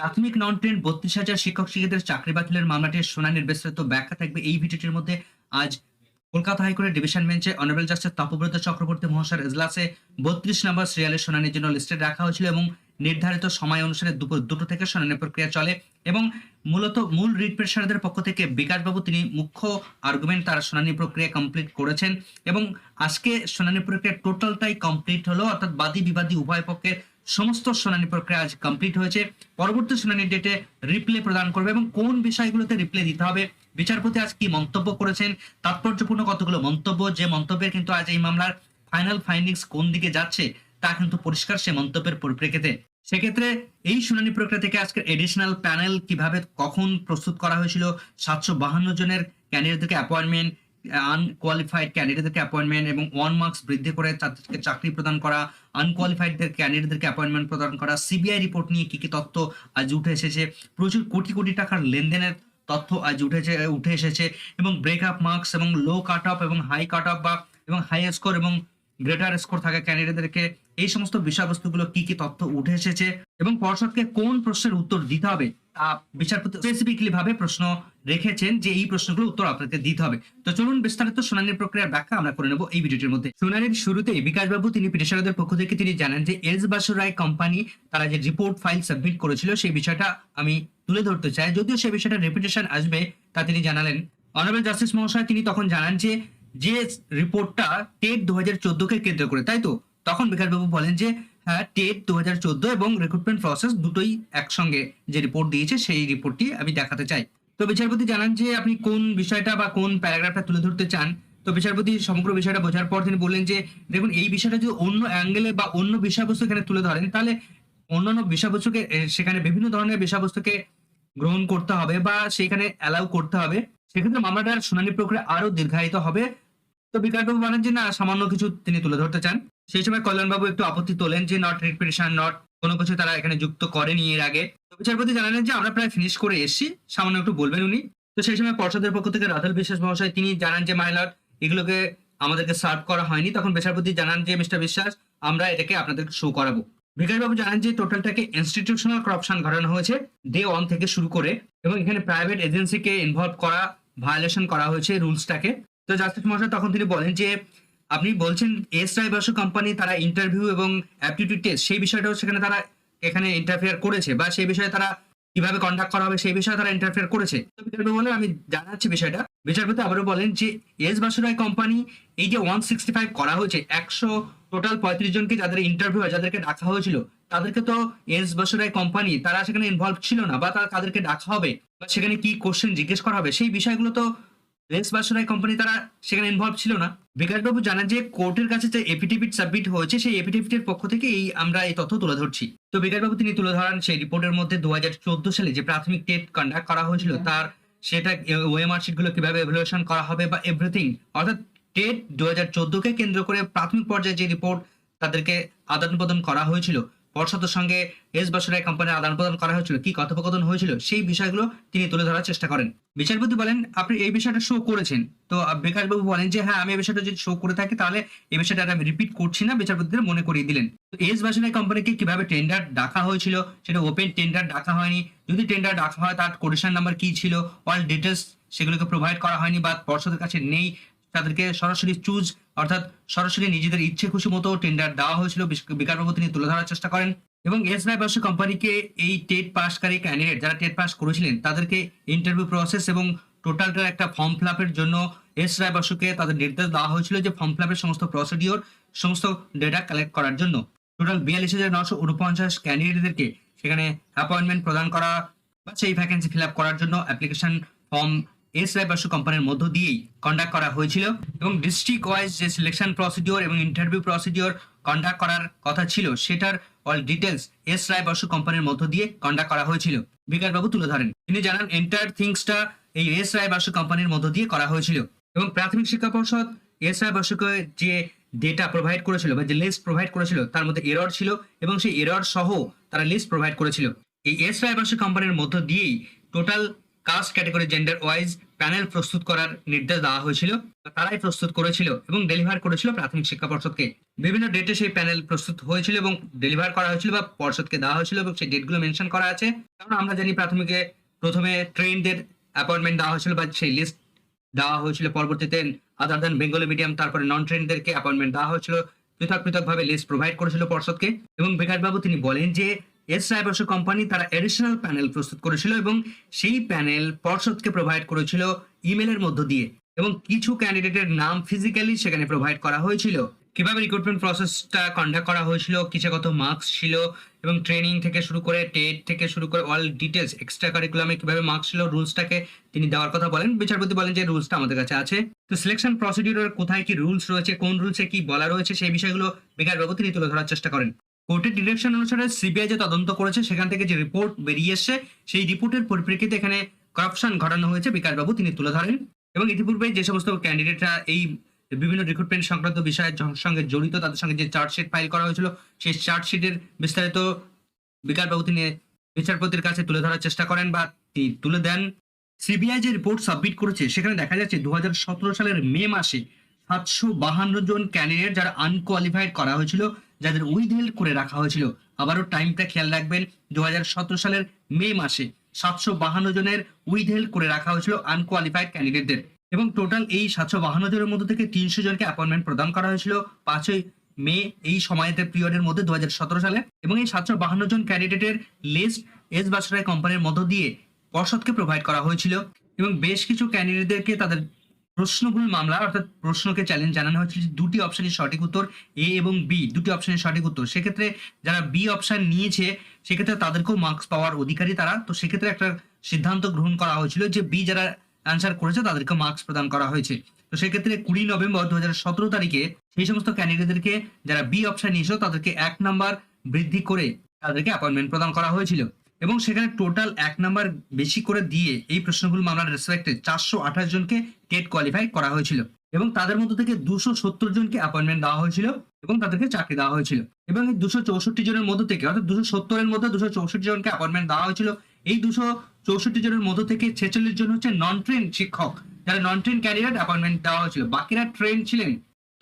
প্রাথমিক নন ট্রেন বত্রিশ হাজার শিক্ষক শিক্ষিকাদের চাকরি বাতিলের মামলাটির শুনানির বিস্তারিত ব্যাখ্যা থাকবে এই ভিডিওটির মধ্যে। আজ কলকাতা হাইকোর্টের ডিভিশন বেঞ্চে অনারেবল জাস্টিস তপব্রত চক্রবর্তী মহাশয়ের এজলাসে বত্রিশ নম্বর সিরিয়ালের শুনানির জন্য লিস্টে রাখা হয়েছিল এবং নির্ধারিত সময় অনুসারে দুপুর দুটো থেকে শুনানি প্রক্রিয়া চলে এবং মূলত মূল রিট পেশারদের পক্ষ থেকে বিকাশবাবু তিনি মুখ্য আর্গুমেন্ট তার শুনানি প্রক্রিয়া কমপ্লিট করেছেন এবং আজকে শুনানি প্রক্রিয়া টোটালটাই কমপ্লিট হলো, অর্থাৎ বাদী বিবাদী উভয় পক্ষের সমস্ত শুনানি প্রক্রিয়া আজ কমপ্লিট হয়েছে। পরবর্তী শুনানির ডেটে রিপ্লে প্রদান করবে এবং কোন বিষয়গুলোতে রিপ্লে দিতে হবে, বিচারপতি আজ কি মন্তব্য করেছেন, তাৎপর্যপূর্ণ কতগুলো মন্তব্য, যে মন্তব্যের কিন্তু আজ এই মামলার ফাইনাল ফাইন্ডিংস কোন দিকে যাচ্ছে, তা কিন্তু পরিষ্কার সে মন্তব্যের পরিপ্রেক্ষিতে। সেক্ষেত্রে এই শুনানি প্রক্রিয়া থেকে আজকের এডিশনাল প্যানেল কীভাবে, কখন প্রস্তুত করা হয়েছিল, সাতশো বাহান্ন জনের ক্যান্ডিডেটদেরকে অ্যাপয়েন্টমেন্ট আনকোয়ালিফাইড ক্যান্ডিডেটদেরকে অ্যাপয়েন্টমেন্ট এবং ওয়ান মার্কস বৃদ্ধি করে তাদেরকে চাকরি প্রদান করা আনকোয়ালিফাইডদের ক্যান্ডিডেটদেরকে অ্যাপয়েন্টমেন্ট প্রদান করা সিবিআই রিপোর্ট নিয়ে কী কী তথ্য আজ উঠে এসেছে, প্রচুর কোটি কোটি টাকার লেনদেনের তথ্য আজ উঠেছে উঠে এসেছে এবং ব্রেকআপ মার্কস এবং লো কাট অফ এবং হাই কাট অফ বা এবং হাই স্কোর এবং গ্রেটার স্কোর থাকা ক্যান্ডিডেটদেরকে এই সমস্ত বিষয়বস্তুগুলো কি কি তথ্য উঠে এসেছে এবং পর্ষদকে কোন প্রশ্নের উত্তর দিতে হবে বিচারপতি স্পেসিফিকলি ভাবে প্রশ্ন রেখেছেন যে এই প্রশ্নগুলো উত্তর আপনাকে দিতে হবে। তো চলুন বিস্তারিত শুনানির প্রক্রিয়ার ব্যাখ্যা আমরা করে নেব এই ভিডিওটির মধ্যে। শুনানির শুরুতে বিকাশবাবু তিনি পিটিশনারদের পক্ষ থেকে তিনি জানান যে এস বাসু রায় কোম্পানি তারা যে রিপোর্ট ফাইল সাবমিট করেছিল সেই বিষয়টা আমি তুলে ধরতে চাই। যদিও সেই বিষয়টা রেপুটেশন আসবে তা তিনি জানালেন। অনারেবল জাস্টিস মহাশয় তিনি তখন জানান যে যে রিপোর্টটা টেট দু হাজার কেন্দ্র করে, তাই তো? তখন বিকাশবাবু বলেন যে টেট দু হাজার চোদ্দ এবং রিক্রুটমেন্ট প্রসেস দুটোই একসঙ্গে যে রিপোর্ট দিয়েছে, সেই রিপোর্টটি আমি দেখাতে চাই। তো বিচারপতি জানান যে, আপনি কোন বিষয়টা বা কোন প্যারাগ্রাফটা তুলে ধরতে চান? তো বিচারপতি সমগ্র বিষয়টা বোঝার পর তিনি বললেন যে, দেখুন, এই বিষয়টা যদি অন্য অ্যাঙ্গেলে বা অন্য বিষয়বস্তু এখানে তুলে ধরেন, তাহলে অন্যান্য বিষয়বস্তুকে সেখানে বিভিন্ন ধরনের বিষয়বস্তুকে গ্রহণ করতে হবে বা সেখানে অ্যালাউ করতে হবে। সেক্ষেত্রে মামলাটার শুনানি প্রক্রিয়া আরও দীর্ঘায়িত হবে। তো বিকাশবাবু বলেন যে, না, সামান্য কিছু তিনি তুলে ধরতে চান। সেই সময় কল্যাণবাবু একটু আপত্তি তোলেন যে নট রিপিটেশন নট কোনো কিছু তারা এখানে যুক্ত করেনি এর আগে। তো বিচারপতি জানালেন যে, আমরা প্রায় ফিনিশ করে এসেছি। সামান্য একটু বলবেন উনি। তো সেই সময় পর্ষদের পক্ষ থেকে রাধল বিশ্বাস মহাশয় তিনি জানান যে মাইলট এগুলোকে আমাদেরকে সার্ভ করা হয়নি। তখন বিচারপতি জানান যে মিস্টার বিশ্বাস, আমরা এটাকে আপনাদেরকে শো করাবো। বিকাশবাবু জানান যে টোটালটাকে ইনস্টিটিউশনাল করাপশন ঘটানো হয়েছে ডে ওয়ান থেকে শুরু করে এবং এখানে প্রাইভেট এজেন্সিকে ইনভলভ করা ভায়োলেশন করা হয়েছে রুলসটাকে তো জাস্টিস মহাশয় তখন তিনি বলেন যে আপনি বলছেন এস রায় বাসু কোম্পানি তারা ইন্টারভিউ এবং অ্যাপটিটিউড টেস্ট সেই বিষয়টাও সেখানে তারা এখানে ইন্টারফেয়ার করেছে বা সেই বিষয়ে তারা কীভাবে কন্ডাক্ট করা হবে, সেই বিষয়ে তারা ইন্টারফেয়ার করেছে। বিচারপতি বলেন, আমি জানাচ্ছি বিষয়টা। বিচারপতি আবারও বলেন যে এস বাসুরায় কোম্পানি এই যে ওয়ান সিক্সটি ফাইভ করা হয়েছে, একশো টোটাল পঁয়ত্রিশ জনকে যাদের ইন্টারভিউ হয়, যাদেরকে ডাকা হয়েছিল, তাদেরকে তো এস বাসুরায় কোম্পানি তারা সেখানে ইনভলভ ছিল না বা তারা তাদেরকে ডাকা হবে বা সেখানে কি কোশ্চেন জিজ্ঞেস করা হবে, সেই বিষয়গুলো তো রেস বাসরাই কোম্পানি তারা সেখানে ইনভলভ ছিল না। বিকাশবাবু জানান যে কোর্টের কাছে যে এফিডেভিট সাবমিট হয়েছে সেই এফিডেভিটের পক্ষ থেকে এই আমরা এই তথ্য তুলে ধরছি। তো বিকাশবাবু তিনি তুলে ধরান সেই রিপোর্টের মধ্যে দু হাজার চোদ্দ সালে যে প্রাথমিক টেট কন্ডাক্ট করা হয়েছিল তার সেটা ওএমআর শিটগুলো কীভাবে এভালুয়েশন করা হবে বা এভরিথিং অর্থাৎ টেট দু হাজার কে কেন্দ্র করে প্রাথমিক পর্যায়ে যে রিপোর্ট তাদেরকে আদান প্রদান করা হয়েছিল পর্ষদের সঙ্গে এস বছরের কোম্পানির আদান প্রদান করা হয়েছিল, কি কথোপকথন হয়েছিল, সেই বিষয়গুলো তিনি তুলে ধরার চেষ্টা করেন। বিচারপতি বলেন, আপনি এই বিষয়টা শো করেছেন। তো বিকাশবাবু বলেন যে হ্যাঁ আমি এই বিষয়টা যদি শো করে থাকি, তাহলে এই বিষয়টা আমি রিপিট করছি না, বিচারপতিদের মনে করিয়ে দিলেন। তো এস বাসনের কোম্পানিকে কীভাবে টেন্ডার ডাকা হয়েছিল, সেটা ওপেন টেন্ডার ডাকা হয়নি। যদি টেন্ডার ডাকা হয়, তার কোটেশন নাম্বার কি ছিল অল ডিটেলস সেগুলোকে প্রোভাইড করা হয়নি বা পর্ষদের কাছে নেই। তাদেরকে সরাসরি চুজ অর্থাৎ সরাসরি নিজেদের ইচ্ছে খুশি মতো টেন্ডার দেওয়া হয়েছিল। বিকাশবাবু তিনি তুলে ধরার চেষ্টা করেন। এবং এস রায় বাসু কোম্পানিকে এই টেট পাসকারী ক্যান্ডিডেট যারা টেট পাস করেছিলেন, তাদেরকে ইন্টারভিউ প্রসেস এবং টোটালটার একটা ফর্ম ফিল আপের জন্য এস রায় বাসুকে তাদের নির্দেশ দেওয়া হয়েছিল যে ফর্ম ফিল আপের সমস্ত প্রসিডিওর সমস্ত ডেটা কালেক্ট করার জন্য। টোটাল বিয়াল্লিশ হাজার নশো উনপঞ্চাশ ক্যান্ডিডেটদেরকে সেখানে অ্যাপয়েন্টমেন্ট প্রদান করা বা সেই ভ্যাকেন্সি ফিল আপ করার জন্য application form S Roy Basu কোম্পানির মধ্য দিয়েই কন্ডাক্ট করা হয়েছিল এবং ডিস্ট্রিক্ট ওয়াইজ যে সিলেকশন প্রসিডিওর এবং ইন্টারভিউ প্রসিডিওর কন্ডাক্ট করার কথা ছিল, সেটার all details S Roy Basu কোম্পানির মধ্য দিয়ে কন্ডাক্ট করা হয়েছিল। বিকাশবাবু তুলে ধরেন। তিনি জানান এন্টার থিংসটা এই এস রায় বাসু কোম্পানির মধ্য দিয়ে করা হয়েছিল এবং প্রাথমিক শিক্ষা পর্ষদ এস রায় বসুকে যে ডেটা প্রোভাইড করেছিল বা যে লিস্ট প্রোভাইড করেছিল, তার মধ্যে এরর ছিল এবং সেই এরর সহ তারা লিস্ট প্রোভাইড করেছিল। এই এস রায় বসু কোম্পানির মধ্য দিয়েই total caste category gender wise panel প্রস্তুত করার নির্দেশ দেওয়া হয়েছিল। তারাই প্রস্তুত করেছিল এবং ডেলিভার করেছিল প্রাথমিক শিক্ষা পর্ষদকে। বিভিন্ন ডেটে সেই প্যানেল প্রস্তুত হয়েছিল এবং ডেলিভার করা হয়েছিল বা পর্ষদকে দেওয়া হয়েছিল এবং সেই ডেটগুলো মেনশন করা আছে। কারণ আমরা জানি প্রাথমিকে প্রথমে ট্রেনদের অ্যাপয়েন্টমেন্ট দেওয়া হয়েছিল বা সেই লিস্ট দেওয়া হয়েছিল। পরবর্তীতে আদার দেন বেঙ্গলি মিডিয়াম তারপরে নন ট্রেনদেরকে অ্যাপয়েন্টমেন্ট দেওয়া হয়েছিল। পৃথক পৃথকভাবে লিস্ট প্রোভাইড করেছিল পর্ষদকে এবং বিকাশবাবু তিনি বলেন যে এস রায় বসু কোম্পানি তারা এডিশনাল প্যানেল প্রস্তুত করেছিল এবং সেই প্যানেল পর্ষদকে প্রোভাইড করেছিল ইমেলের মধ্য দিয়ে এবং কিছু ক্যান্ডিডেটের নাম ফিজিক্যালি সেখানে প্রোভাইড করা হয়েছিল। কীভাবে রিক্রুটমেন্ট প্রসেসটা কন্ডাক্ট করা হয়েছিল কিসে কত মার্কস ছিল এবং ট্রেনিং থেকে শুরু করে টেট থেকে শুরু করে অল ডিটেলস এক্সট্রা কারিকুলামে কীভাবে মার্কস ছিল রুলসটাকে তিনি দেওয়ার কথা বলেন। বিচারপতি বলেন যে রুলসটা আমাদের কাছে আছে। তো সিলেকশন প্রসিডিউরের কোথায় কি রুলস রয়েছে, কোন রুলসে কি বলা রয়েছে সেই বিষয়গুলো বিকাশবাবু তিনি তুলে ধরার চেষ্টা করেন। কোর্টের ডিরেকশন অনুসারে সিবিআই যে তদন্ত করেছে, সেখান থেকে যে রিপোর্ট বেরিয়ে এসছে, সেই রিপোর্টের পরিপ্রেক্ষিতে এখানে করাপশন ঘটানো হয়েছে বিকাশবাবু, তিনি তুলে ধরেন। এবং ইতিপূর্বে যে সমস্ত ক্যান্ডিডেটরা এই বিভিন্ন রিক্রুটমেন্ট সংক্রান্ত বিষয়ের সঙ্গে জড়িত, তাদের সঙ্গে যে চার্জশিট ফাইল করা হয়েছিল, সেই চার্জশিটের বিস্তারিত বিকাশবাবু, তিনি বিচারপতির কাছে তুলে ধরার চেষ্টা করেন বা তিনি তুলে দেন। সিবিআই যে রিপোর্ট সাবমিট করেছে, সেখানে দেখা যাচ্ছে দু হাজার সতেরো সালের মে মাসে সাতশো বাহান্ন জন ক্যান্ডিডেট যারা আনকোয়ালিফাইড করা হয়েছিল যাদের উইথহেল করে রাখা হয়েছিল। আবারও টাইমটা খেয়াল রাখবেন দু হাজার সতেরো সালের মে মাসে সাতশো বাহান্ন জনের উইথহেল করে রাখা হয়েছিল আনকোয়ালিফাইড ক্যান্ডিডেটদের। এবং টোটাল এই সাতশো বাহান্ন জনের মধ্যে থেকে তিনশো জনকে অ্যাপয়েন্টমেন্ট প্রদান করা হয়েছিল পাঁচই মে এই সময়তে পিরিয়ডের মধ্যে দু হাজার সতেরো সালে। এবং এই সাতশো বাহান্ন জন ক্যান্ডিডেটের লিস্ট এস বাসরায় কোম্পানির মধ্য দিয়ে পর্ষদকে প্রোভাইড করা হয়েছিল। এবং বেশ কিছু ক্যান্ডিডেটদেরকে তাদের প্রশ্নভুল মামলা, অর্থাৎ প্রশ্নকে চ্যালেঞ্জ জানানো হয়েছিল যে দুটি অপশনের সঠিক উত্তর এ এবং বি দুটি অপশনের সঠিক উত্তর। সেক্ষেত্রে যারা বি অপশন নিয়েছে, সেক্ষেত্রে তাদেরকেও মার্কস পাওয়ার অধিকারী তারা। তো সেক্ষেত্রে একটা সিদ্ধান্ত গ্রহণ করা হয়েছিল যে বি যারা অ্যান্সার করেছে, তাদেরকে মার্কস প্রদান করা হয়েছে। তো সেক্ষেত্রে কুড়ি নভেম্বর দু হাজার সতেরো তারিখে সেই সমস্ত ক্যান্ডিডেটদেরকে যারা বি অপশন নিয়েছিল, তাদেরকে এক নাম্বার বৃদ্ধি করে তাদেরকে অ্যাপয়েন্টমেন্ট প্রদান করা হয়েছিল। এবং সেখানে টোটাল এক নাম্বার বেশি করে দিয়ে এই প্রশ্নগুলো মামলার রেসপেক্টে চারশো আঠাশ জনকে টেট কোয়ালিফাই করা হয়েছিল এবং তাদের মধ্যে থেকে দুশো সত্তর জনকে অ্যাপয়েন্টমেন্ট দেওয়া হয়েছিল এবং তাদেরকে চাকরি দেওয়া হয়েছিল এবং এই দুশো চৌষট্টি জনের মধ্যে থেকে, অর্থাৎ দুশো সত্তরের মধ্যে দুশো চৌষট্টি জনকে অ্যাপয়েন্টমেন্ট দেওয়া হয়েছিল। এই দুশো চৌষট্টি জনের মধ্য থেকে ছেচল্লিশ জন হচ্ছে নন ট্রেন শিক্ষক, যারা নন ট্রেন ক্যান্ডিডেট অ্যাপয়েন্টমেন্ট দেওয়া হয়েছিল। বাকিরা ট্রেন ছিলেন।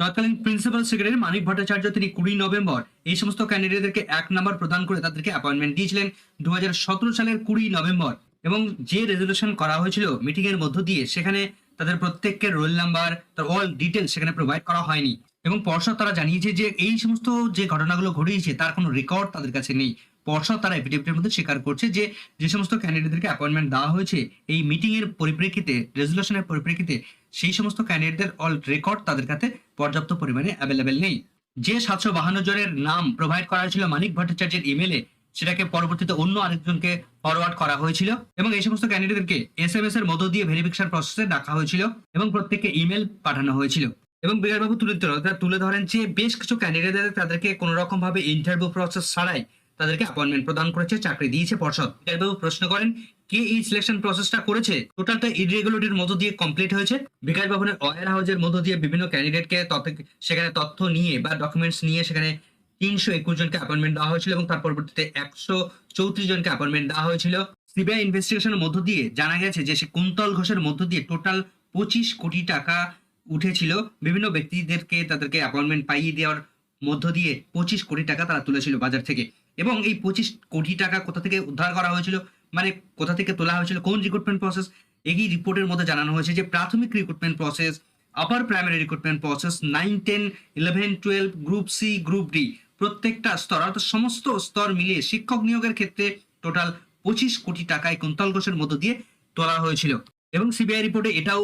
তৎকালীন প্রিন্সিপাল সেক্রেটারি মানিক ভট্টাচার্য তিনি কুড়ি নভেম্বর এই সমস্ত ক্যান্ডিডেটদেরকে এক নাম্বার প্রদান করে তাদেরকে অ্যাপয়েন্টমেন্ট দিয়েছিলেন দুহাজার সতেরো সালের কুড়ি নভেম্বর এবং যে রেজলিউশন করা হয়েছিল মিটিং এর মধ্য দিয়ে সেখানে তাদের প্রত্যেকের রোল নাম্বার তার অল ডিটেলস সেখানে প্রোভাইড করা হয়নি এবং পর্ষদ তারা জানিয়েছে যে এই সমস্ত যে ঘটনাগুলো ঘটিয়েছে তার কোনো রেকর্ড তাদের কাছে নেই। পর্ষদ তারা এফিডেভিটের মধ্যে স্বীকার করছে যে যে সমস্ত ক্যান্ডিডেটদেরকে অ্যাপয়েন্টমেন্ট দেওয়া হয়েছে, এই মিটিং এর পরিপ্রেক্ষিতে রেজলিউশনের পরিপ্রেক্ষিতে, সেই সমস্ত ক্যান্ডিডেটদের অল রেকর্ড তাদের কাছে পর্যাপ্ত পরিমাণে অ্যাভেলেবেল নেই। যে সাতশো বাহান্ন জনের নাম প্রোভাইড করা হয়েছিল মানিক ভট্টাচার্যের ইমেলে সেটাকে পরবর্তীতে অন্য আরেকজনকে ফরওয়ার্ড করা হয়েছিল এবং এই সমস্ত ক্যান্ডিডেটকে এস এম এস এর মধ্য দিয়ে ভেরিফিকেশন প্রসেসে ডাকা হয়েছিল এবং প্রত্যেককে ইমেল পাঠানো হয়েছিল। এবং বিরাটবাবু তুলে তুলে ধরেন যে, বেশ কিছু ক্যান্ডিডেটদের তাদেরকে কোনো রকম ভাবে ইন্টারভিউ প্রসেস ছাড়াই তাদেরকে অ্যাপয়েন্টমেন্ট প্রদান করেছে চাকরি দিয়েছে পর্ষদ। বিকাশবাবু প্রশ্ন করেন কে এই সিলেকশন প্রসেসটা করেছে? টোটালটা ইরেগুলারিটির মধ্য দিয়ে কমপ্লিট হয়েছে। বিকাশ ভবনের ওয়ার হাউসের মধ্য দিয়ে বিভিন্ন ক্যান্ডিডেটকে সেখানে তথ্য নিয়ে বা ডকুমেন্টস নিয়ে সেখানে তিনশো একুশ জনকে অ্যাপয়েন্টমেন্ট দেওয়া হয়েছিল এবং তার পরবর্তীতে একশো চৌত্রিশ জনকে অ্যাপয়েন্টমেন্ট দেওয়া হয়েছিল। সিবিআই ইনভেস্টিগেশনের মধ্য দিয়ে জানা গেছে যে সে কুন্তল ঘোষের মধ্য দিয়ে টোটাল পঁচিশ কোটি টাকা উঠেছিল। বিভিন্ন ব্যক্তিদেরকে তাদেরকে অ্যাপয়েন্টমেন্ট পাইয়ে দেওয়ার মধ্য দিয়ে পঁচিশ কোটি টাকা তারা তুলেছিল বাজার থেকে। এবং এই পঁচিশ কোটি টাকা কোথা থেকে উদ্ধার করা হয়েছিল মানে কোথা থেকে তোলা হয়েছিল, কোন রিক্রুটমেন্ট প্রসেস এই রিপোর্টের মধ্যে জানানো হয়েছে যে প্রাথমিক recruitment process upper primary recruitment process nine ten eleven twelve group C group D প্রত্যেকটা স্তর, অর্থাৎ সমস্ত স্তর মিলিয়ে শিক্ষক নিয়োগের ক্ষেত্রে টোটাল পঁচিশ কোটি টাকায় কুন্তল ঘোষের মধ্য দিয়ে তোলা হয়েছিল। এবং সিবিআই রিপোর্টে এটাও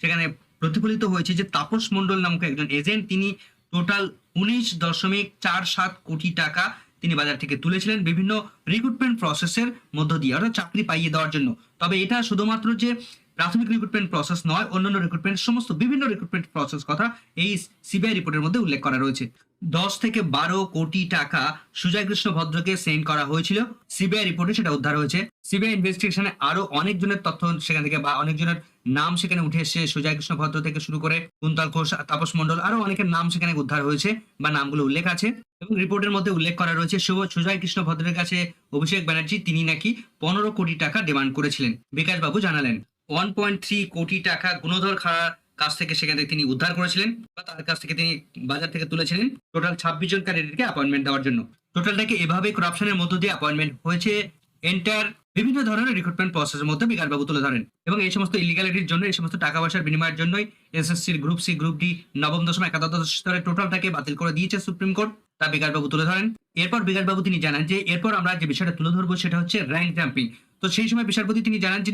সেখানে প্রতিফলিত হয়েছে যে তাপস মণ্ডল নামক একজন এজেন্ট তিনি টোটাল উনিশ দশমিক চার সাত কোটি টাকা তিনি বাজার থেকে তুলেছিলেন বিভিন্ন রিক্রুটমেন্ট প্রসেসের মধ্য দিয়ে, অর্থাৎ চাকরি পাইয়ে দেওয়ার জন্য। তবে এটা শুধুমাত্র যে প্রাথমিক রিক্রুটমেন্ট প্রসেস নয়, অন্যান্য রিক্রুটমেন্ট সমস্ত বিভিন্ন রিক্রুটমেন্ট প্রসেস কথা এই সিবিআই রিপোর্টের মধ্যে উল্লেখ করা রয়েছে। দশ থেকে বারো কোটি টাকা সুজয় কৃষ্ণ ভদ্রকে সেন্ড করা হয়েছিল। সিবিআই রিপোর্টে সেটা উদ্ধার হয়েছে। সিবিআই ইনভেস্টিগেশনে আরও অনেকজনের তথ্য সেখান থেকে বা অনেকজনের নাম সেখানে উঠে এসেছে সুজয় কৃষ্ণ ভদ্র থেকে শুরু করে কুন্তল ঘোষ, তাপস মণ্ডল, আরও অনেকের নাম সেখানে উদ্ধার হয়েছে বা নামগুলো উল্লেখ আছে। এবং রিপোর্টের মধ্যে উল্লেখ করা রয়েছে সুজয় কৃষ্ণ ভদ্রের কাছে অভিষেক ব্যানার্জি, তিনি নাকি পনেরো কোটি টাকা ডিমান্ড করেছিলেন। বিকাশ বাবু জানালেন ওয়ান পয়েন্ট থ্রি কোটি টাকা গুণধর খাড়ার কাছ থেকে সেখান থেকে তিনি উদ্ধার করেছিলেন বা তার কাছ থেকে তিনি বাজার থেকে তুলেছিলেন। টোটাল ছাব্বিশ জন ক্যান্ডিডেটকে অ্যাপয়েন্টমেন্ট দেওয়ার জন্য। টোটালটাকে এভাবে করাপশনের মধ্য দিয়ে অ্যাপয়েন্টমেন্ট হয়েছে এন্টার বিভিন্ন ধরনের রিক্রুটমেন্ট প্রসেসের মধ্যে বিকাশবাবু তুলে ধরেন এবং এই সমস্ত ইলিগালিটির জন্য, এই সমস্ত টাকা পয়সার বিনিময়ের জন্যই এসএসসির গ্রুপ সি গ্রুপ ডি নবম, দশম, একাদশ স্তরের টোটালটাকে বাতিল করে দিয়েছে সুপ্রিম কোর্ট তা বিকাশবাবু তুলে ধরেন। এরপর বিকাশবাবু তিনি জানান যে, এরপর আমরা যে বিষয়টা তুলে ধরবো সেটা হচ্ছে র্যাঙ্ক জাম্পিং তো সেই সময় বিচারপতি তিনি জানান যে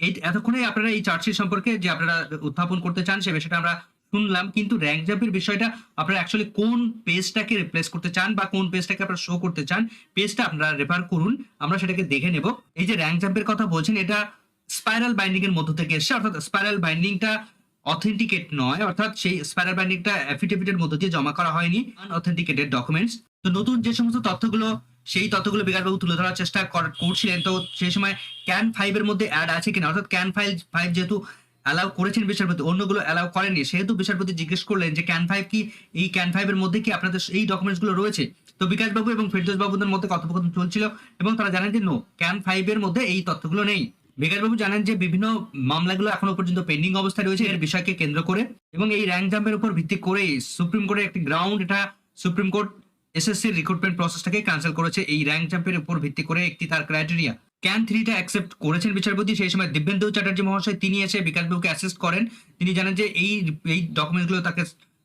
এই এতক্ষণে আপনারা এই চার্জশিট সম্পর্কে যে আপনারা উত্থাপন করতে চান সে বিষয়টা আমরা শুনলাম, কিন্তু র্যাঙ্ক জাম্পের বিষয়টা আপনারা অ্যাকচুয়ালি কোন পেজটাকে রিপ্লেস করতে চান বা কোন পেজটাকে আপনারা শো করতে চান পেজটা আপনারা রেফার করুন, আমরা সেটাকে দেখে নেব। এই যে র্যাঙ্ক জাম্পের কথা বলছেন, এটা স্পাইরাল বাইন্ডিং এর মধ্য থেকে এসছে, অর্থাৎ স্পাইরাল বাইন্ডিংটা অথেন্টিকেট নয়, অর্থাৎ সেই স্পাইরাল বাইন্ডিংটা অ্যাফিডেভিটের মধ্য দিয়ে জমা করা হয়নি আনঅথেন্টিকেটেড ডকুমেন্টস তো নতুন যে সমস্ত তথ্যগুলো, সেই তথ্যগুলো বিকাশবাবু তুলে ধরার চেষ্টা কর- করছিলেন, তো সেই সময় ক্যান ফাইভ এর মধ্যে অ্যাড আছে কিনা? অর্থাৎ ক্যান ফাইভ ফাইভ যেহেতু অ্যালাউ করেছেন বিচারপতি, অন্যগুলো অ্যালাউ করেননি। সেহেতু বিচারপতি জিজ্ঞেস করলেন যে ক্যান ফাইভ কি, এই ক্যান ফাইভ এর মধ্যে কি আপনাদের এই ডকুমেন্টসগুলো রয়েছে? তো বিকাশবাবু এবং ফেরদৌস বাবুদের মধ্যে কথোপকথন চলছিল এবং তারা জানেন যে নো ক্যান ফাইভ এর মধ্যে এই তথ্যগুলো নেই। বিকাশবাবু জানেন যে, বিভিন্ন মামলাগুলো এখনও পর্যন্ত পেন্ডিং অবস্থায় রয়েছে। এর বিষয়কে কেন্দ্র করে এবং এই র্যাঙ্ক জাম্পের উপর ভিত্তি করেই সুপ্রিম কোর্টের একটি গ্রাউন্ড এটা সুপ্রিম কোর্ট এসএসসি রিক্রুটমেন্ট প্রসেসটাকে ক্যান্সেল করেছে। এই র্যাঙ্ক জাম্পের উপর ভিত্তি করে একটি তার ক্রাইটেরিয়া ক্যান থ্রিটা অ্যাকসেপ্ট করেছেন বিচারপতি? সেই সময় দিব্যেন্দু চ্যাটার্জি মহাশয়, তিনি এসে বিকাশবাবুকে অ্যাসিস্ট করেন। তিনি জানেন যে এই এই ডকুমেন্টগুলো তাকে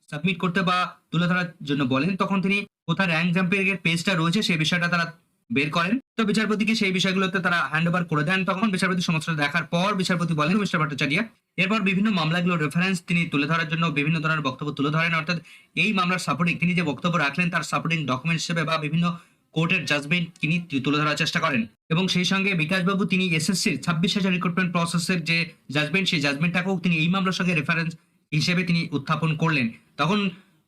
সাবমিট করতে বা তুলে ধরার জন্য বলেন। তখন তিনি কোথায় র্যাঙ্ক জাম্পের পেজটা রয়েছে, সেই বিষয়টা তারা বের করেন। তো বিচারপতিকে সেই বিষয়গুলোতে তারা হ্যান্ড ওভার করে দেন। তখন বিচারপতি সমস্যাটা দেখার পর বিচারপতি বলেন, মিস্টার ভট্টাচার্য, এরপর বিভিন্ন মামলাগুলো রেফারেন্স তিনি তুলে ধরার জন্য বিভিন্ন ধরনের বক্তব্য তুলে ধরেন। অর্থাৎ এই মামলার সাপোর্টিং তিনি যে বক্তব্য রাখলেন, তার সাপোর্টিং ডকুমেন্ট হিসেবে বা বিভিন্ন কোর্টের জাজমেন্ট তিনি তুলে ধরার চেষ্টা করেন। এবং সেই সঙ্গে বিকাশবাবু তিনি এসএসসির ছাব্বিশ হাজার রিক্রুটমেন্ট প্রসেসের যে জাজমেন্ট সেই জাজমেন্টটাকেও তিনি এই মামলার সঙ্গে রেফারেন্স হিসেবে তিনি উত্থাপন করলেন। তখন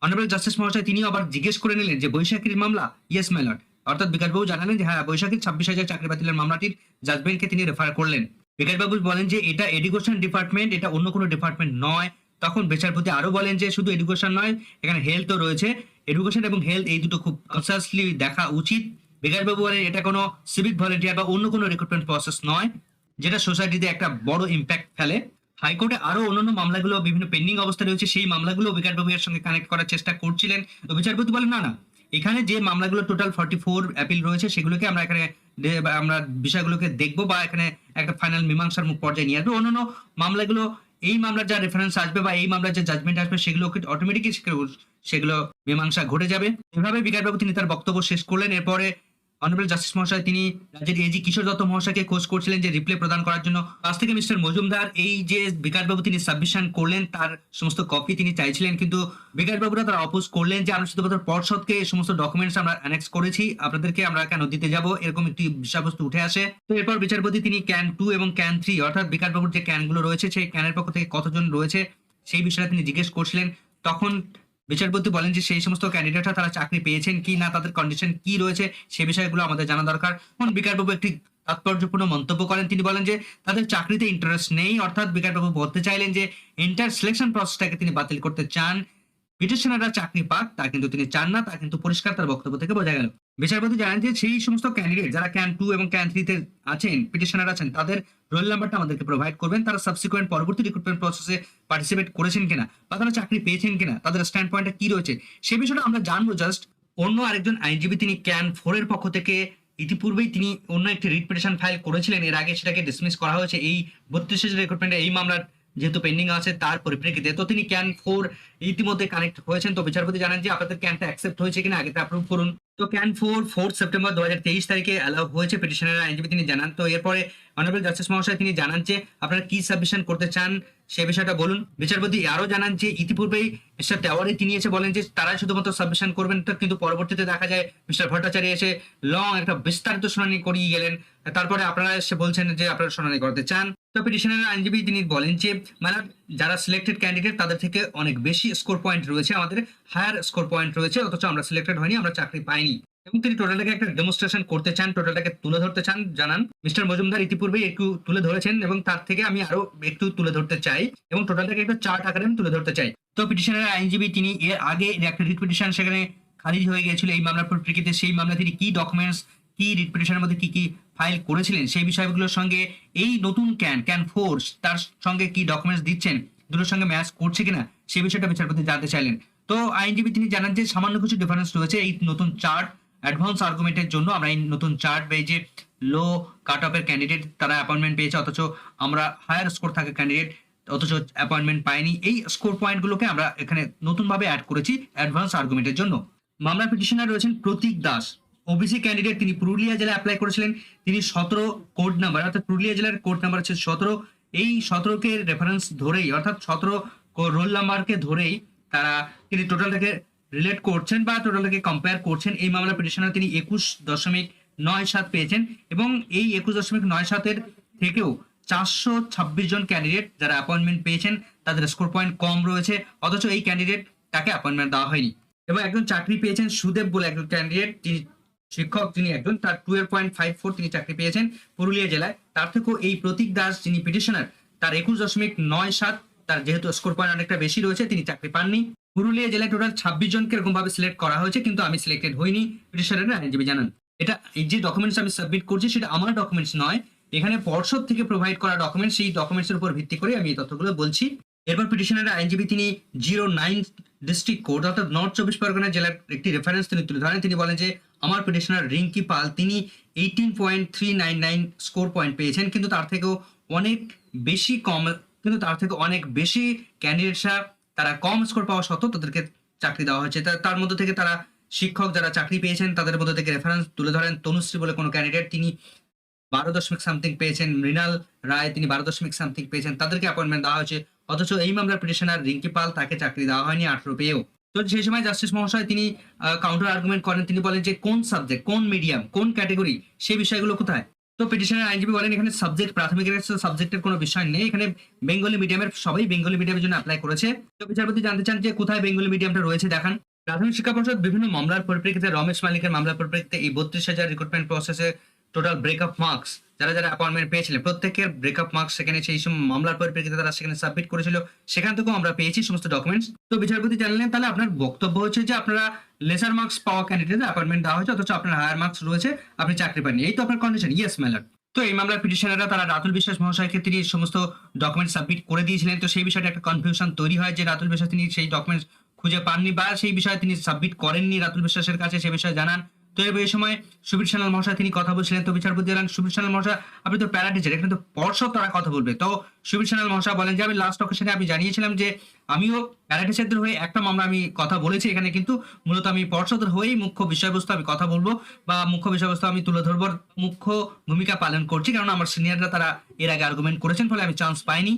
অনারেবল জাস্টিস মহাশয় তিনি আবার জিজ্ঞেস করে নিলেন যে, বৈশাখীর মামলা? ইয়েস মাইলট অর্থাৎ বিকাশবাবু জানালেন যে হ্যাঁ বৈশাখীর ছাব্বিশ হাজার চাকরি বাতিলের মামলাটির জাজমেন্টকে তিনি রেফার করলেন। বিকাশবাবু বলেন যে, এটা এডুকেশন ডিপার্টমেন্ট এটা অন্য কোনো ডিপার্টমেন্ট নয়। তখন বিচারপতি আরও বলেন যে, শুধু এডুকেশন নয়, এখানে হেলথও রয়েছে। এডুকেশন এবং হেলথ এই দুটো খুব কনসাসলি দেখা উচিত। বিকাশবাবু বলেন, এটা কোনো সিভিক ভলেন্টিয়ার বা অন্য কোনো রিক্রুটমেন্ট প্রসেস নয়, যেটা সোসাইটিতে একটা বড় ইম্প্যাক্ট ফেলে। হাইকোর্টে আরও অন্যান্য মামলাগুলো বিভিন্ন পেন্ডিং অবস্থা রয়েছে, সেই মামলাগুলো বিকাশবাবু এর সঙ্গে কানেক্ট করার চেষ্টা করছিলেন। তো বিচারপতি বলেন, না না, এখানে যে মামলাগুলো টোটাল ফর্টি ফোর অ্যাপিল রয়েছে, সেগুলোকে আমরা এখানে আমরা বিষয়গুলোকে দেখব বা এখানে একটা ফাইনাল মীমাংসার মুখ পর্যায়ে নিয়ে আসব। অন্যান্য মামলাগুলো এই মামলার যা রেফারেন্স আসবে বা এই মামলার যে জাজমেন্ট আসবে, সেগুলো অটোমেটিকলি সেগুলো মীমাংসা ঘটে যাবে। এভাবে বিকাশবাবু তিনি তার বক্তব্য শেষ করলেন। এরপরে অনারেবল জাস্টিস মহাশয়, তিনি রাজ্যের এজি কিশোর দত্ত মহাশয়কে খোঁজ করছিলেন যে রিপ্লে প্রদান করার জন্য। কাছ থেকে মিস্টার মজুমদার, এই যে বিকাশবাবু তিনি সাবমিশন করলেন, তার সমস্ত কপি তিনি চাইছিলেন, কিন্তু বিকাশবাবুরা তারা অপোজ করলেন যে শুধুমাত্র পর্ষদকে এই সমস্ত ডকুমেন্টস আমরা অ্যানেক্স করেছি, আপনাদেরকে আমরা কেন দিতে যাব, এরকম একটি বিষয়বস্তু উঠে আসে। তো এরপর বিচারপতি তিনি ক্যান টু এবং ক্যান থ্রি অর্থাৎ বিকাশবাবুর যে ক্যানগুলো রয়েছে, সেই ক্যানের পক্ষ থেকে কতজন রয়েছে, সেই বিষয়ে তিনি জিজ্ঞেস করছিলেন। তখন বিচারপতি বলেন যে সেই সমস্ত ক্যান্ডিডেটরা তারা চাকরি পেয়েছেন কি না, তাদের কন্ডিশন কি রয়েছে, সে বিষয়গুলো আমাদের জানা দরকার। তখন বিকাশবাবু একটি তাৎপর্যপূর্ণ মন্তব্য করেন। তিনি বলেন যে তাদের চাকরিতে ইন্টারেস্ট নেই, অর্থাৎ বিকারবাবু বলতে চাইলেন যে ইন্টার সিলেকশন প্রসেসটাকে তিনি বাতিল করতে চান। পিটিশনাররা চাকরি পাক তা কিন্তু তিনি চান না তা কিন্তু পরিষ্কার তার বক্তব্য থেকে বোঝা গেল। বিচারপতি জানান যে সেই সমস্ত ক্যান্ডিডেট যারা ক্যান টু এবং ক্যান থ্রিতে আছেন পিটিশনার আছেন, তাদের রোল নাম্বারটা আমাদেরকে প্রোভাইড করবেন। তারা সাবসিকুয়েন্ট পরবর্তী রিক্রুটমেন্ট প্রসেসে পার্টিসিপেট করেছেন কিনা বা তারা চাকরি পেয়েছেন কিনা, তাদের স্ট্যান্ড পয়েন্টটা কি রয়েছে, সে বিষয়টা আমরা জানব জাস্ট অন্য আরেকজন আইনজীবী তিনি ক্যান ফোর এর পক্ষ থেকে ইতিপূর্বেই তিনি অন্য একটি রিট পিটিশন ফাইল করেছিলেন। এর আগে সেটাকে ডিসমিস করা হয়েছে। এই বত্রিশ রিক্রুটমেন্টে এই মামলার যেহেতু পেন্ডিং আছে, তার পরিপ্রেক্ষিতে। তো তিনি ক্যান ফোর ইতিমধ্যে কানেক্ট হয়েছেন। তো বিচারপতি জানান যে আপনাদের ক্যানটা অ্যাকসেপ্ট হয়েছে কিনা, আগে অ্যাপ্রুভ করুন। তো ক্যান ফোর ফোর্থ সেপ্টেম্বর দু হাজার তেইশ তারিখে অ্যালাউ হয়েছে পিটিশনের আইনজীবী, তিনি জানান। তো এরপরে অনারেবল জাস্টিস মহাশয় তিনি জানান যে আপনারা কি সাবমিশন করতে চান সে বিষয়টা বলুন। বিচারপতি আরও জানান যে ইতিপূর্বেই মিস্টার তেওয়ারি তিনি এসে বলেন যে তারাই শুধুমাত্র সাবমিশন করবেন। তো কিন্তু পরবর্তীতে দেখা যায় মিস্টার ভট্টাচার্য এসে লং একটা বিস্তারিত শুনানি করিয়ে গেলেন। তারপরে আপনারা এসে বলছেন যে আপনারা শুনানি করতে চান। তো পিটিশনের আইনজীবী তিনি বলেন যে মানে যারা সিলেক্টেড ক্যান্ডিডেট তাদের থেকে অনেক বেশি স্কোর পয়েন্ট রয়েছে, আমাদের হায়ার স্কোর পয়েন্ট রয়েছে, অথচ আমরা সিলেক্টেড হয়নি, আমরা চাকরি পাইনি। এবং তিনি টোটালটাকে একটা ডেমনস্ট্রেশন করতে চান টোটালটাকে তুলে ধরতে চান, জানান। মিস্টার মজুমদার ইতিপূর্বে একটু তুলে ধরেছেন, এবং তার থেকে আমি আরও একটু তুলে ধরতে চাই, এবং টোটালটাকে একটু চার্ট আকারে আমি তুলে ধরতে চাই। তো পিটিশনের আইনজীবী, তিনি এর আগে একটা রিট পিটিশন সেখানে খারিজ হয়ে গিয়েছিল এই মামলার পরিপ্রেক্ষিতে, সেই মামলা তিনি কি ডকুমেন্টস কি রিট পিটিশনের মধ্যে কি কি ফাইল করেছিলেন, সেই বিষয়গুলোর সঙ্গে এই নতুন ক্যান ক্যান ফোর্স তার সঙ্গে কি ডকুমেন্টস দিচ্ছেন, দুটোর সঙ্গে ম্যাচ করছে কিনা সেই বিষয়টা বিচারপতি জানতে চাইলেন। তো আইনজীবী তিনি জানান যে সামান্য কিছু ডিফারেন্স রয়েছে এই নতুন চার্ট অ্যাডভান্স আর্গুমেন্টের জন্য আমরা এই নতুন চার্ট পেয়ে যে লো কাট অফের ক্যান্ডিডেট তারা অ্যাপয়েন্টমেন্ট পেয়েছে, অথচ আমরা হায়ার স্কোর থাকা ক্যান্ডিডেট অথচ অ্যাপয়েন্টমেন্ট পাইনি এই স্কোর পয়েন্টগুলোকে আমরা এখানে নতুনভাবে অ্যাড করেছি অ্যাডভান্স আর্গুমেন্টের জন্য। মামলা পিটিশনার রয়েছেন প্রতীক দাস। ওবিসি ক্যান্ডিডেট তিনি পুরুলিয়া জেলায় অ্যাপ্লাই করেছিলেন। তিনি সতেরো কোড নাম্বার অর্থাৎ পুরুলিয়া জেলার কোড নাম্বার হচ্ছে সতেরো। এই সতেরোকে রেফারেন্স ধরেই, অর্থাৎ সতেরো রোল নাম্বারকে ধরেই তারা তিনি টোটালটাকে রিলেট করছেন বা টোটালটাকে কম্পেয়ার করছেন। এই মামলা পিটিশনে তিনি একুশ দশমিক নয় সাত পেয়েছেন এবং এই একুশ দশমিক নয় সাতের থেকেও চারশো ছাব্বিশ জন ক্যান্ডিডেট যারা অ্যাপয়েন্টমেন্ট পেয়েছেন, তাদের স্কোর পয়েন্ট কম রয়েছে। অথচ এই ক্যান্ডিডেট তাকে অ্যাপয়েন্টমেন্ট দেওয়া হয়নি? এবং একজন চাকরি পেয়েছেন সুদেব বলে একজন ক্যান্ডিডেট শিক্ষক যিনি একজন, তার টুয়েলভ পয়েন্ট ফাইভ ফোর তিনি চাকরি পেয়েছেন পুরুলিয়া জেলায়। তার থেকেও এই প্রতীক দাস যিনি পিটিশনার তার একুশ দশমিক নয় সাত, তার যেহেতু স্কোর পয়েন্ট অনেকটা বেশি রয়েছে, তিনি চাকরি পাননি। পুরুলিয়া জেলায় টোটাল ছাব্বিশ জনকে এরকম ভাবে সিলেক্ট করা হয়েছে, কিন্তু আমি সিলেক্টেড হইনি। পিটিশনারের আইনজীবী জানান। এটা এই যে ডকুমেন্টস আমি সাবমিট করছি, সেটা আমার ডকুমেন্টস নয়। এখানে পর্ষদ থেকে প্রোভাইড করা ডকুমেন্টস সেই ডকুমেন্টসের উপর ভিত্তি করে আমি এই তথ্যগুলো বলছি। এরপর পিটিশনের আইনজীবী তিনি জিরো নাইন ডিস্ট্রিক্ট কোর্ট অর্থাৎ নর্থ চব্বিশ পরগনা জেলার একটি রেফারেন্স তিনি তুলে ধরেন। তিনি বলেন যে আমার পিটিশনার রিঙ্কি পাল, তিনি eighteen point three nine nine score point পেয়েছেন, কিন্তু তার থেকেও অনেক বেশি কম, কিন্তু তার থেকে অনেক বেশি ক্যান্ডিডেটসরা তারা কম স্কোর পাওয়া সত্ত্বেও তাদেরকে চাকরি দেওয়া হয়েছে। তার মধ্যে থেকে তারা শিক্ষক যারা চাকরি পেয়েছেন, তাদের মধ্যে থেকে রেফারেন্স তুলে ধরেন তনুশ্রী বলে কোনো ক্যান্ডিডেট তিনি বারো দশমিক সামথিং পেয়েছেন, মৃণাল রায়, তিনি বারো দশমিক সামথিং পেয়েছেন, তাদেরকে অ্যাপয়েন্টমেন্ট দেওয়া হয়েছে। অথচ এই মামলার পিটিশনার রিঙ্কি পাল, তাকে চাকরি দেওয়া হয়নি, আঠেরো পেয়েও। তো সেই সময় জাস্টিস মহাশয় তিনি কাউন্টার আর্গুমেন্ট করেন। তিনি বলেন যে কোন সাবজেক্ট কোন মিডিয়াম কোন ক্যাটেগরি সেই বিষয়গুলো কোথায়? তো পিটিশনের আইনজীবী বলেন, এখানে সাবজেক্ট প্রাথমিক সাবজেক্টের কোনো বিষয় নেই। এখানে বেঙ্গলি মিডিয়ামের সবাই বেঙ্গলি মিডিয়ামের জন্য অ্যাপ্লাই করেছে। তো বিচারপতি জানতে চান যে কোথায় বেঙ্গলি মিডিয়ামটা রয়েছে, দেখান। প্রাথমিক শিক্ষা পর্ষদ বিভিন্ন মামলার পরিপ্রেক্ষিতে রমেশ মালিকের মামলার পরিপ্রেক্ষিতে এই বত্রিশ হাজার রিক্রুটমেন্ট প্রসেসে টোটাল ব্রেক ব্রেকআপ মার্কস যারা যারা অ্যাপয়েন্টমেন্ট পেয়েছিলেন প্রত্যেকের ব্রেকআপ মার্কস সেখানে সেই সব মামলার পরিপ্রেক্ষিতে তারা সেখানে সাবমিট করেছিল। সেখান থেকেও আমরা পেয়েছি সমস্ত ডকুমেন্টস তো বিচারপতি জানলেন, তাহলে আপনার বক্তব্য হচ্ছে যে আপনারা লেসার মার্কস পাওয়া ক্যান্ডিডেট অ্যাপয়েন্টমেন্ট দেওয়া হয়েছে, অথচ আপনার হায়ার মার্কস রয়েছে, আপনি চাকরি পাননি। এই তো আপনার কন্ডিশন ইয়েস ম্যালার তো এই মামলার পিটিশনাররা তারা রাতুল বিশ্বাস মহাশয়কে তিনি সমস্ত ডকুমেন্ট সাবমিট করে দিয়েছিলেন। তো সেই বিষয়টা একটা কনফিউশন তৈরি হয় যে রাতুল বিশ্বাস তিনি সেই ডকুমেন্টস খুঁজে পাননি বা সেই বিষয়ে তিনি সাবমিট করেননি রাতুল বিশ্বাসের কাছে। সে বিষয়ে জানান তো এই সময় সুবীর সানাল মহাশয়, তিনি কথা বলছিলেন। তো বিচারপতি জানান সুবীর সানাল মহাশয়, আপনি তো প্যারা টিচার এখানে তো পর্ষদ, তারা কথা বলবে। তো সুবীর সানাল মহাশয় বলেন যে, আমি লাস্ট অকেশনে আমি জানিয়েছিলাম যে, আমিও প্যারা টিচারদের হয়ে একটা মামলা আমি কথা বলেছি এখানে, কিন্তু মূলত আমি পর্ষদের হয়েই মুখ্য বিষয়বস্তু আমি কথা বলব বা মুখ্য বিষয়বস্তু আমি তুলে ধরবার মুখ্য ভূমিকা পালন করছি কারণ আমার সিনিয়ররা তারা এর আগে আর্গুমেন্ট করেছেন, ফলে আমি চান্স পাইনি।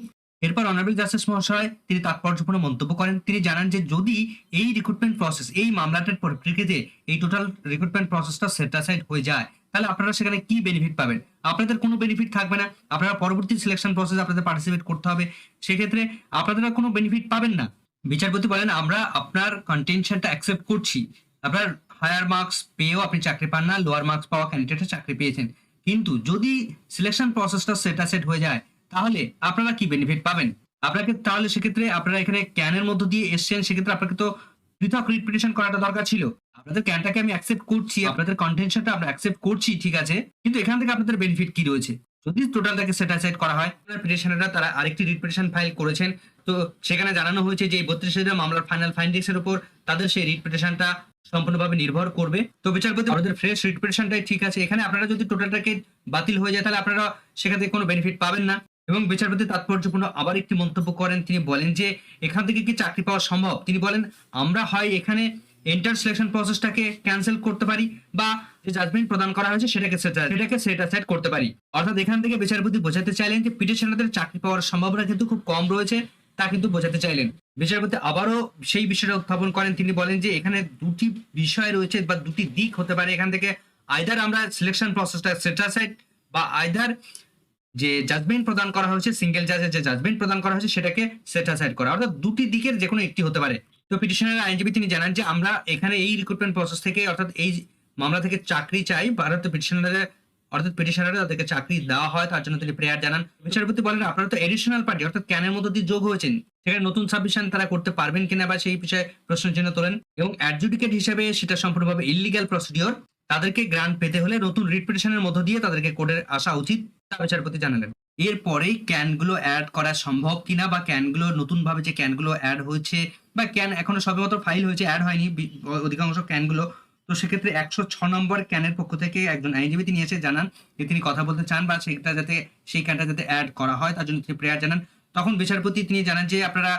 এরপর অনারেবল জাস্টিস মহাশয় তিনি তাৎপর্যপূর্ণ মন্তব্য করেন। তিনি জানান যে যদি এই রিক্রুটমেন্ট প্রসেস এই মামলাটার পরিপ্রেক্ষিতে এই টোটাল রিক্রুটমেন্ট প্রসেসটা সেটাসাইড হয়ে যায়, তাহলে আপনারা সেখানে কি বেনিফিট পাবেন? আপনাদের কোনো বেনিফিট থাকবে না। আপনারা পরবর্তী সিলেকশন প্রসেস আপনাদের পার্টিসিপেট করতে হবে। সেক্ষেত্রে আপনারা কোনো বেনিফিট পাবেন না। বিচারপতি বলেন, আমরা আপনার কন্টেনশনটা অ্যাকসেপ্ট করছি। আপনার হায়ার মার্কস পেয়েও আপনি চাকরি পান না লোয়ার মার্কস পাওয়া ক্যান্ডিডেটের চাকরি পেয়েছেন। কিন্তু যদি সিলেকশন প্রসেসটা সেটা সেট হয়ে যায় তাহলে আপনারা কি বেনিফিট পাবেন? আপনাকে তাহলে সেক্ষেত্রে আপনারা এখানে ক্যানের মধ্য দিয়ে এসছেন, সেক্ষেত্রে আপনাকে তো পৃথক রিপিটেশন করাটা দরকার ছিল। আপনাদের ক্যানটাকে আমি অ্যাকসেপ্ট করছি, আপনাদের কন্টেনশনটা আমরা অ্যাকসেপ্ট করছি, ঠিক আছে? কিন্তু এখান থেকে আপনাদের বেনিফিট কি রয়েছে? যদি টোটালটাকে সেট অ্যাসাইড করা হয় পিটিশনাররা তারা আরেকটি রিপিটেশন ফাইল করেছেন। তো সেখানে জানানো হয়েছে যে এই বত্রিশ মামলার ফাইনাল ফাইন্ডিংস এর উপর তাদের সেই রিপিটেশনটা সম্পূর্ণভাবে নির্ভর করবে। তো বিচারপতি, আমাদের ফ্রেশ রিপিটেশনটাই ঠিক আছে। এখানে আপনারা যদি টোটালটাকে বাতিল হয়ে যায়, তাহলে আপনারা সেখান থেকে কোনো বেনিফিট পাবেন না। এবং বিচারপতি তাৎপর্যপূর্ণ আবার একটি মন্তব্য করেন। তিনি বলেন যে, এখান থেকে কি চাকরি পাওয়া সম্ভব? তিনি বলেন, আমরা হয় এখানে এন্টার সিলেকশন প্রসেসটাকে ক্যান্সেল করতে পারি বা যে জাজমেন্ট প্রদান করা হয়েছে সেটাকে সেটাকে সেট অ্যাসাইড করতে পারি। অর্থাৎ এখান থেকে বিচারপতি বোঝাতে চাইলেন যে, পিটিশনারদের চাকরি পাওয়ার সম্ভাবনা কিন্তু খুব কম রয়েছে, তা কিন্তু বোঝাতে চাইলেন। বিচারপতি আবারও সেই বিষয়টা উত্থাপন করেন। তিনি বলেন যে, এখানে দুটি বিষয় রয়েছে বা দুটি দিক হতে পারে। এখান থেকে আইদার আমরা সিলেকশন প্রসেসটা সেট অ্যাসাইড বা আইদার যে জাজমেন্ট প্রদান করা হয়েছে সিঙ্গেল জাজের যে জাজমেন্ট প্রদান করা হয়েছে, সেটাকে সেট অ্যাসাইড করা। অর্থাৎ দুটি দিকের যে কোনো একটি হতে পারে। তো পিটিশনের আইনজীবী তিনি জানান যে, আমরা এখানে এই রিক্রুটমেন্ট প্রসেস থেকে, অর্থাৎ এই মামলা থেকে চাকরি চাই ভারত পিটিশনারে অর্থাৎ পিটিশনারে তাদেরকে চাকরি দেওয়া হয়, তার জন্য তিনি প্রেয়ার জানান। বিচারপতি বলেন, আপনারা তো এডিশনাল পার্টি অর্থাৎ ক্যানের মধ্যে দিয়ে যোগ হয়েছেন। সেখানে নতুন সাবমিশন তারা করতে পারবেন কিনা বা সেই বিষয়ে প্রশ্ন চিহ্ন তোলেন। এবং অ্যাডজুডিকেট হিসেবে সেটা সম্পূর্ণভাবে ইলিগাল প্রসিডিওর তাদেরকে গ্রান্ট পেতে হলে নতুন রিট পিটিশনের মধ্য দিয়ে তাদেরকে কোর্টে আসা উচিত। বিচারপতি জানালেন। এরপরেই ক্যানগুলো অ্যাড করা সম্ভব কিনা বা ক্যানগুলো নতুন ভাবে যে ক্যানগুলো অ্যাড হয়েছে বা ক্যান এখনও সবেমাত্র ফাইল হয়েছে অ্যাড হয়নি অধিকাংশ ক্যানগুলো তো সেক্ষেত্রে একশো ছ নম্বর ক্যানের পক্ষ থেকে একজন আইনজীবী তিনি এসে জানান যে তিনি কথা বলতে চান বা সেটা যাতে, সেই ক্যানটা যাতে অ্যাড করা হয়, তার জন্য তিনি প্রেয়ার জানান। তখন বিচারপতি তিনি জানান যে আপনারা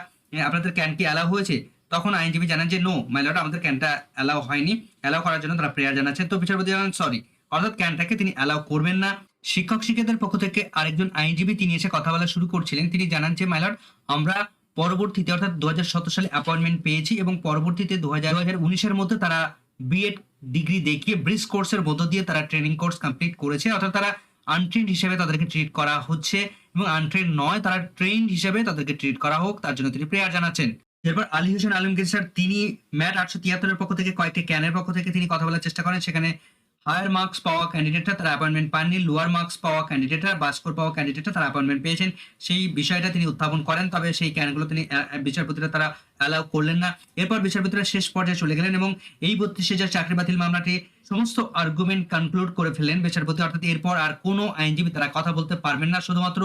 আপনাদের ক্যান কি অ্যালাউ হয়েছে? তখন আইনজীবী জানান যে নো মাইলট আমাদের ক্যানটা অ্যালাউ হয়নি। অ্যালাউ করার জন্য তারা প্রেয়ার জানাচ্ছে। তো বিচারপতি জানান সরি অর্থাৎ ক্যানটাকে তিনি অ্যালাউ করবেন না। শিক্ষক শিক্ষকদের পক্ষ থেকে আরেকজন আইনজীবী তিনি এসে কথা বলা শুরু করছিলেন। তিনি জানান যে মাইলট আমরা পরবর্তীতে অর্থাৎ দু সালে অ্যাপয়েন্টমেন্ট পেয়েছি এবং পরবর্তীতে দু হাজার উনিশের মধ্যে তারা বিএড ডিগ্রি দেখিয়ে ব্রিজ কোর্সের মধ্য দিয়ে তারা ট্রেনিং কোর্স কমপ্লিট করেছে। অর্থাৎ তারা আনট্রেন্ড হিসেবে তাদেরকে ট্রিট করা হচ্ছে এবং আনট্রেন্ড নয়, তারা ট্রেন্ড হিসেবে তাদেরকে ট্রিট করা হোক, তার জন্য তিনি প্রেয়ার জানাচ্ছেন। এরপর আলী হোসেন আলমগীর স্যার, তিনি ম্যাট আটশো তিয়াত্তরের পক্ষ থেকে কয়েকটি ক্যানের পক্ষ থেকে তিনি কথা বলার চেষ্টা করেন। সেখানে হায়ার মার্কস পাওয়া ক্যান্ডিডেটরা তারা অ্যাপয়েন্টমেন্ট পাননি লোয়ার মার্কস পাওয়া ক্যান্ডিডেটরা বা স্কোর পাওয়া ক্যান্ডিডেটরা তারা অ্যাপয়েন্টমেন্ট পেয়েছেন। সেই বিষয়টা তিনি উত্থাপন করেন, তবে সেই ক্যানগুলো তিনি বিচারপতিরা তারা অ্যালাউ করলেন না। এরপর বিচারপতিরা শেষ পর্যায়ে চলে গেলেন এবং এই বত্রিশ হাজার চাকরি বাতিল মামলাটি সমস্ত আর্গুমেন্ট কনক্লুড করে ফেলেন বিচারপতি। অর্থাৎ এরপর আর কোনো আইনজীবী তারা কথা বলতে পারবেন না, শুধুমাত্র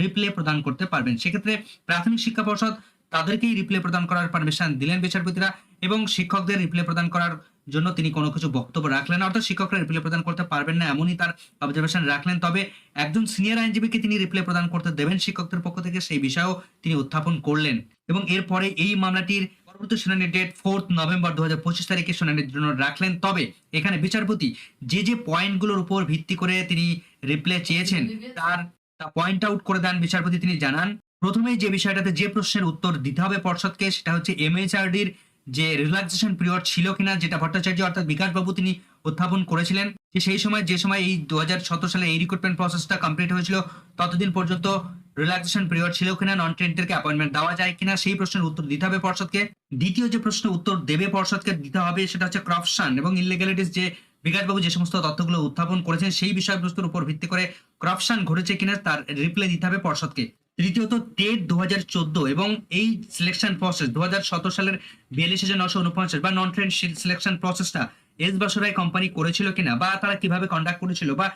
রিপ্লে প্রদান করতে পারবেন। সেক্ষেত্রে প্রাথমিক শিক্ষা পর্ষদ তাদেরকেই রিপ্লে প্রদান করার পারমিশন দিলেন বিচারপতিরা এবং শিক্ষকদের রিপ্লে প্রদান করার জন্য তিনি কোনো কিছু বক্তব্য রাখলেন অর্থাৎ শিক্ষকরা রিপ্লে প্রদান করতে পারবেন না, এমনই তার অবজারভেশন রাখলেন। তবে একজন সিনিয়র আইনজীবীকে তিনি রিপ্লে প্রদান করতে দেবেন শিক্ষকদের পক্ষ থেকে, সেই বিষয়েও তিনি উত্থাপন করলেন। এবং এরপরে এই মামলাটির পরবর্তী শুনানির ডেট ফোর্থ নভেম্বর দু হাজার পঁচিশ তারিখে শুনানির জন্য রাখলেন। তবে এখানে বিচারপতি যে যে পয়েন্টগুলোর উপর ভিত্তি করে তিনি রিপ্লে চেয়েছেন, তার পয়েন্ট আউট করে দেন বিচারপতি। তিনি জানান, প্রথমেই যে বিষয়টাতে যে প্রশ্নের উত্তর দিতে হবে পর্ষদকে, সেটা হচ্ছে এমএইচআরডির যে রিল্যাক্সেশন পিরিয়ড ছিল কিনা, যেটা ভট্টাচার্য অর্থাৎ বিকাশ বাবু তিনি উত্থাপন করেছিলেন, যে সেই সময়, যে সময় এই দু হাজার সতেরো সালে এই রিক্রুটমেন্ট প্রসেসটা কমপ্লিট হয়েছিল, ততদিন পর্যন্ত রিল্যাক্সেশন পিরিয়ড ছিল কিনা নন ট্রেনদেরকে অ্যাপয়েন্টমেন্ট দেওয়া যায় কিনা, সেই প্রশ্নের উত্তর দিতে হবে পর্ষদকে। দ্বিতীয় যে প্রশ্ন উত্তর দেবে পর্ষদকে দিতে হবে, সেটা হচ্ছে ক্রাপশন এবং ইনলিগ্যালিটিস যে বিকাশবাবু যে সমস্ত তথ্যগুলো উত্থাপন করেছেন, সেই বিষয়বস্তুর উপর ভিত্তি করে করাপশন ঘটেছে কিনা, তার রিপ্লাই দিতে হবে পর্ষদকে। তৃতীয়ত টেট দু হাজার চোদ্দ এবং এই সিলেকশন প্রসেস দু হাজার সতেরো সালের বিয়াল্লিশ হাজার নশো উনপঞ্চাশ বা নন ট্রেন সিলেকশন প্রসেসটা এস বছরায় কোম্পানি করেছিল কিনা বা তারা কীভাবে কন্ডাক্ট করেছিল বা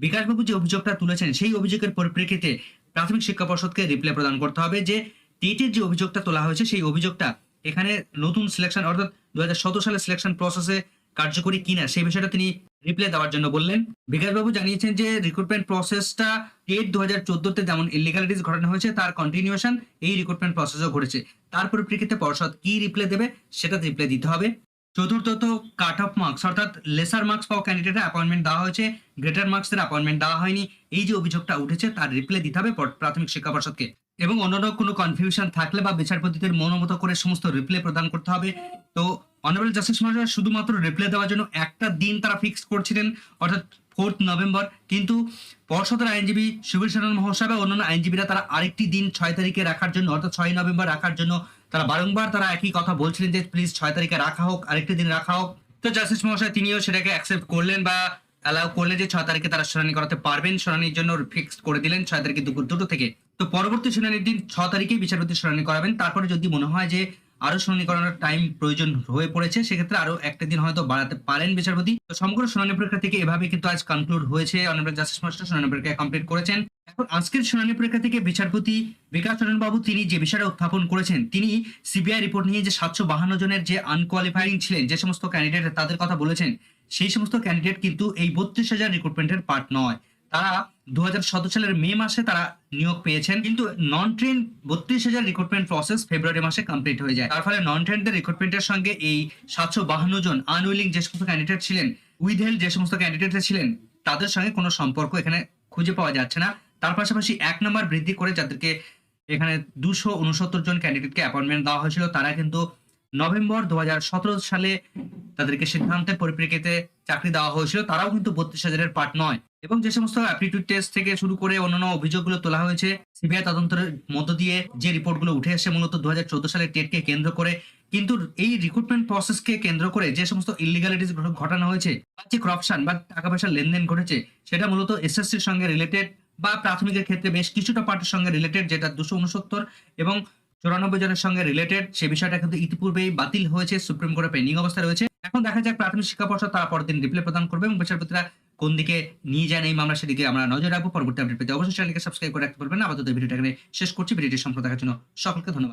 বিকাশবাবু যে অভিযোগটা তুলেছেন, সেই অভিযোগের পরিপ্রেক্ষিতে প্রাথমিক শিক্ষা পর্ষদকে রিপ্লাই প্রদান করতে হবে যে টেটের যে অভিযোগটা তোলা হয়েছে, সেই অভিযোগটা এখানে নতুন সিলেকশন অর্থাৎ দু হাজার সতেরো সালের সিলেকশন প্রসেসে কার্যকরী কিনা সেই বিষয়টা তিনি রিপ্লাই দেওয়ার জন্য বললেন। বিকাশবাবু জানিয়েছেন যে রিক্রুটমেন্ট প্রসেসটা টেট দু হাজার চোদ্দতে যেমন ইলিগালিটিস ঘটানো হয়েছে, তার কন্টিনিউশন এই রিক্রুটমেন্ট প্রসেসও ঘটেছে। তার পরিপ্রেক্ষিতে পর্ষদ কি রিপ্লাই দেবে সেটা রিপ্লাই দিতে হবে। চতুর্থত কাট অফ মার্কস অর্থাৎ লেসার মার্কস পাওয়া ক্যান্ডিডেটের অ্যাপয়েন্টমেন্ট দেওয়া হয়েছে গ্রেটার মার্কসের অ্যাপয়েন্টমেন্ট দেওয়া হয়নি। এই যে অভিযোগটা উঠেছে, তার রিপ্লাই দিতে হবে প্রাথমিক শিক্ষা পর্ষদকে। এবং অন্যান্য কোনো কনফিউশন থাকলে বা বিচারপতিদের মনোমতো করে সমস্ত রিপ্লাই প্রদান করতে হবে। তো অনারেবল জাস্টিস মহাশয় শুধুমাত্র রিপ্লাই দেওয়ার জন্য একটা দিন তারা ফিক্স করছিলেন, অর্থাৎ ফোর্থ নভেম্বর কিন্তু পর্ষদের আইনজীবী সুবীর সানন মহাশয় বা অন্যান্য আইনজীবীরা তারা আরেকটি দিন ছয় তারিখে রাখার জন্য, অর্থাৎ ছয় নভেম্বর রাখার জন্য তারা বারংবার তারা একই কথা বলছিলেন যে প্লিজ ছয় তারিখে রাখা হোক, আরেকটি দিন রাখা হোক। তো জাস্টিস মহাশয় তিনিও সেটাকে অ্যাকসেপ্ট করলেন বা অ্যালাউ করলেন যে, ছয় তারিখে তারা শুনানি করাতে পারবেন। শুনানির জন্য ফিক্স করে দিলেন, ছয় তারিখে দুপুর দুটো থেকে। তো পরবর্তী শুনানির দিন ছ তারিখেই বিচারপতি শুনানি করাবেন। তারপরে যদি মনে হয় যে আরও শুনানি করানোর টাইম প্রয়োজন হয়ে পড়েছে, সেক্ষেত্রে আরও একটা দিন হয়তো বাড়াতে পারেন বিচারপতি। তো সমগ্র শুনানি প্রক্রিয়া থেকে এভাবে কিন্তু আজ কনক্লুড হয়েছে। অনারেবল জাস্টিস মাস্টার শুনানি প্রক্রিয়া কমপ্লিট করেছেন। এখন আজকের শুনানি প্রক্রিয়া থেকে বিচারপতি বিকাশ চরণ বাবু তিনি যে বিষয়টা উত্থাপন করেছেন, তিনি সিবিআই রিপোর্ট নিয়ে যে সাতশো বাহান্ন জনের যে আনকোয়ালিফাইং ছিলেন, যে সমস্ত ক্যান্ডিডেট তাদের কথা বলেছেন, সেই সমস্ত ক্যান্ডিডেট কিন্তু এই বত্রিশ হাজার রিক্রুটমেন্টের পার্ট নয়। তারা দু হাজার সতেরো সালের মে মাসে তারা নিয়োগ পেয়েছেন। কিন্তু নন ট্রেন বত্রিশ হাজার রিক্রুটমেন্ট প্রসেস ফেব্রুয়ারি মাসে কমপ্লিট হয়ে যায়। তার ফলে নন ট্রেনদের রিক্রুটমেন্টের সঙ্গে এই সাতশো বাহান্ন জন আনউইলিং যে সমস্ত ক্যান্ডিডেট ছিলেন উইথহেল যে সমস্ত ক্যান্ডিডেট ছিলেন, তাদের সঙ্গে কোনো সম্পর্ক এখানে খুঁজে পাওয়া যাচ্ছে না। তার পাশাপাশি এক নম্বর বৃদ্ধি করে যাদেরকে এখানে দুশো উনসত্তর জন ক্যান্ডিডেটকে অ্যাপয়েন্টমেন্ট দেওয়া হয়েছিল, তারা কিন্তু নভেম্বর দু হাজার সতেরো সালে তাদেরকে সিদ্ধান্তের পরিপ্রেক্ষিতে চাকরি দেওয়া হয়েছিল। তারাও কিন্তু বত্রিশ হাজারের পার্ট নয়। এবং যে সমস্ত অ্যাপটিটিউড টেস্ট থেকে শুরু করে অন্যান্য অভিযোগগুলো তোলা হয়েছে, সিবিআই তদন্তের মধ্য দিয়ে যে রিপোর্টগুলো উঠে আসে মূলত দু সালে টেটকে কেন্দ্র করে। কিন্তু এই রিক্রুটমেন্ট প্রসেসকে কেন্দ্র করে যে সমস্ত ইলিগালিটিস ঘটানো হয়েছে, বা যে করাপশন বা টাকা পয়সার লেনদেন ঘটেছে, সেটা মূলত এসএসসির সঙ্গে রিলেটেড বা প্রাথমিকের ক্ষেত্রে বেশ কিছুটা পার্টির সঙ্গে রিলেটেড যেটা দুশো উনসত্তর এবং চুরানব্বই জনের সঙ্গে রিলেটেড সে বিষয়টা কিন্তু ইতিপূর্বেই বাতিল হয়েছে, সুপ্রিম কোর্টে পেন্ডিং অবস্থা রয়েছে। এখন দেখা যাক প্রাথমিক শিক্ষা পর্ষদ তার পরের দিন রিপ্লাই প্রদান করবে এবং বিচারপতিরা কোন দিকে নিয়ে যান এই মামলা সেদিকে আমরা নজর রাখব। পরবর্তী আপডেট পেতে অবশ্যই চ্যানেলকে সাবস্ক্রাইব করে রাখতে পারবেন আপাতত ভিডিওটা এখানে শেষ করছি। ভিডিওটি সম্পর্কে দেখার জন্য সকলকে ধন্যবাদ।